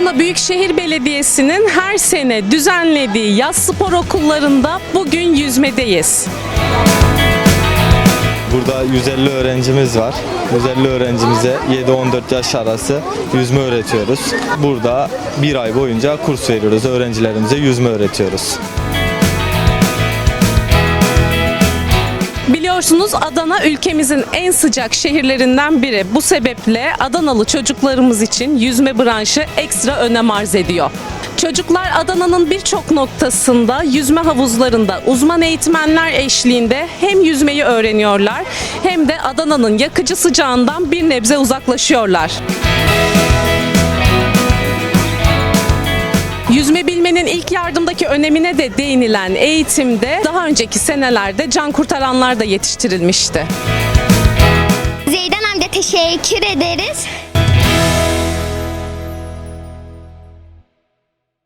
Adana Büyükşehir Belediyesi'nin her sene düzenlediği yaz spor okullarında bugün yüzmedeyiz. Burada 150 öğrencimiz var. 150 öğrencimize 7-14 yaş arası yüzme öğretiyoruz. Burada bir ay boyunca kurs veriyoruz. Öğrencilerimize yüzme öğretiyoruz. Biliyorsunuz Adana ülkemizin en sıcak şehirlerinden biri. Bu sebeple Adanalı çocuklarımız için yüzme branşı ekstra önem arz ediyor. Çocuklar Adana'nın birçok noktasında yüzme havuzlarında uzman eğitmenler eşliğinde hem yüzmeyi öğreniyorlar hem de Adana'nın yakıcı sıcağından bir nebze uzaklaşıyorlar. Yüzme bilmenin ilk yardımdaki önemine de değinilen eğitimde daha önceki senelerde can kurtaranlar da yetiştirilmişti. Zeydan amca teşekkür ederiz.